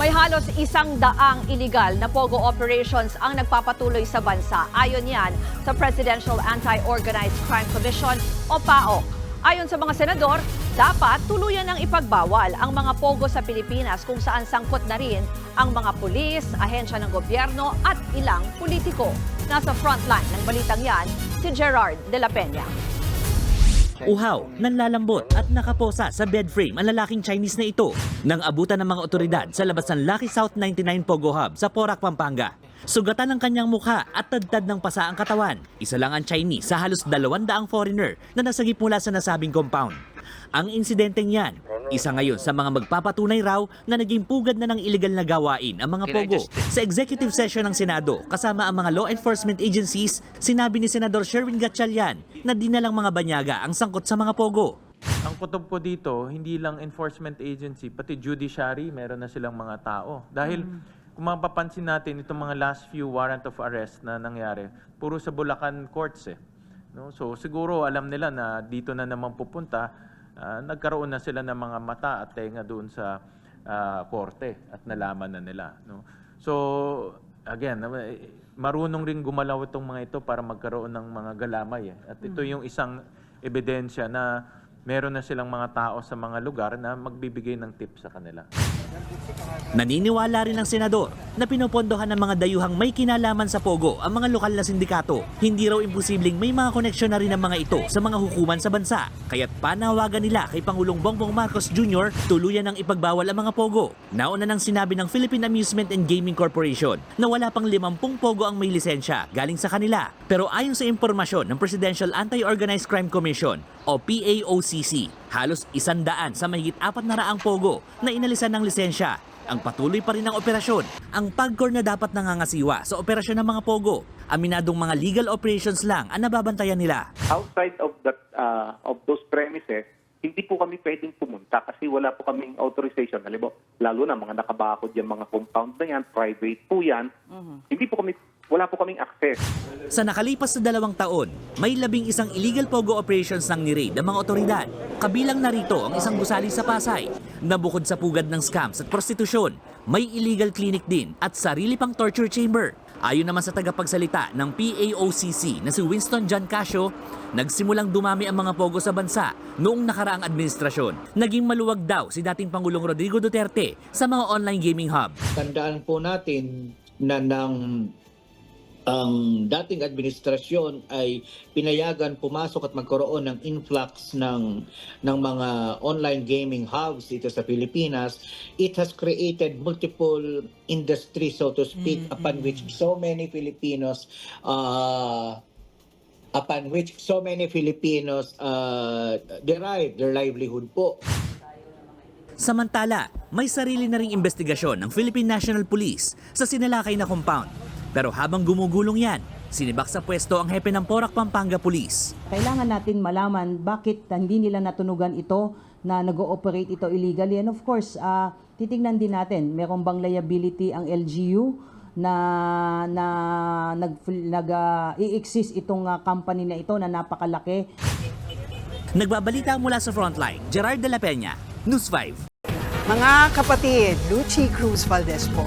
May halos isang daang illegal na pogo operations ang nagpapatuloy sa bansa. Ayon yan sa Presidential Anti-Organized Crime Commission o PAOK. Ayon sa mga senador, dapat tuluyan ng ipagbawal ang mga pogo sa Pilipinas kung saan sangkot na rin ang mga pulis, ahensya ng gobyerno at ilang politiko. Nasa frontline ng balitang yan, si Gerard de la Peña. Uhaw, nanlalambot at nakaposa sa bed frame ang lalaking Chinese na ito nang abutan ng mga otoridad sa labas ng Lucky South 99 Pogo Hub sa Porac, Pampanga. Sugatan ng kanyang mukha at tadtad ng pasa ang katawan. Isa lang ang Chinese sa halos dalawandaang foreigner na nasagip mula sa nasabing compound. Ang insidenteng yan, isa ngayon sa mga magpapatunay raw na naging pugad na ng illegal na gawain ang mga pogo. Sa executive session ng Senado, kasama ang mga law enforcement agencies, sinabi ni Senador Sherwin Gatchalian na dinalang mga banyaga ang sangkot sa mga pogo. Ang kutob ko dito, hindi lang enforcement agency, pati judiciary, meron na silang mga tao. Dahil kung mapapansin natin, itong mga last few warrant of arrest na nangyari, puro sa Bulacan courts eh. No? So siguro alam nila na dito na naman pupunta, ah, nagkaroon na sila ng mga mata at tenga doon sa ah, korte at nalaman na nila. No? So again, eh, marunong rin gumalaw itong mga ito para magkaroon ng mga galamay. Eh. At ito yung isang ebidensya na meron na silang mga tao sa mga lugar na magbibigay ng tip sa kanila. Naniniwala rin ang senador na pinopondohan ng mga dayuhang may kinalaman sa Pogo ang mga lokal na sindikato. Hindi raw imposibleng may mga koneksyon na rin ang mga ito sa mga hukuman sa bansa. Kaya't panawagan nila kay Pangulong Bongbong Marcos Jr. tuluyan ng ipagbawal ang mga Pogo. Nauna nang sinabi ng Philippine Amusement and Gaming Corporation na wala pang 50 Pogo ang may lisensya galing sa kanila. Pero ayon sa impormasyon ng Presidential Anti-Organized Crime Commission o PAOCC, halos isandaan sa mahigit apat na raang Pogo na inalisan ng lisensya ang patuloy pa rin ang operasyon. Ang PAGCOR na dapat nangangasiwa sa operasyon ng mga Pogo. Aminadong mga legal operations lang ang nababantayan nila. outside of that uh, of those premises, hindi po kami pwedeng pumunta kasi wala po kaming authorization. Halimbawa, lalo na mga nakabakod yung mga compound na yan, private po yan. Hindi po kami, wala po kaming access. Sa nakalipas na dalawang taon, may labing isang illegal Pogo operations ng niraid ng mga otoridad. Kabilang narito ang isang gusali sa Pasay na bukod sa pugad ng scams at prostitusyon, may illegal clinic din at sarili pang torture chamber. Ayon naman sa tagapagsalita ng PAOCC na si Winston John Casio, nagsimulang dumami ang mga pogo sa bansa noong nakaraang administrasyon. Naging maluwag daw si dating Pangulong Rodrigo Duterte sa mga online gaming hub. tandaan po natin na ng ang dating administrasyon ay pinayagan pumasok at magkaroon ng influx ng ng mga online gaming hubs dito sa Pilipinas. It has created multiple industries so to speak upon which so many Filipinos uh, upon which so many Filipinos uh, derive their livelihood po. Samantala, may sarili na ring investigasyon ng Philippine National Police sa sinalakay na compound. Pero habang gumugulong yan, sinibak sa pwesto ang hepe ng Porac Pampanga Police. Kailangan natin malaman bakit hindi nila natunugan ito na nag-ooperate ito illegally. And of course, ah, titingnan din natin, meron bang liability ang LGU na na nag nag ah, i-exist itong ah, company na ito na napakalaki. Nagbabalita mula sa frontline, Gerard de la Peña, News 5. Mga kapatid, Lucy Cruz Valdez po,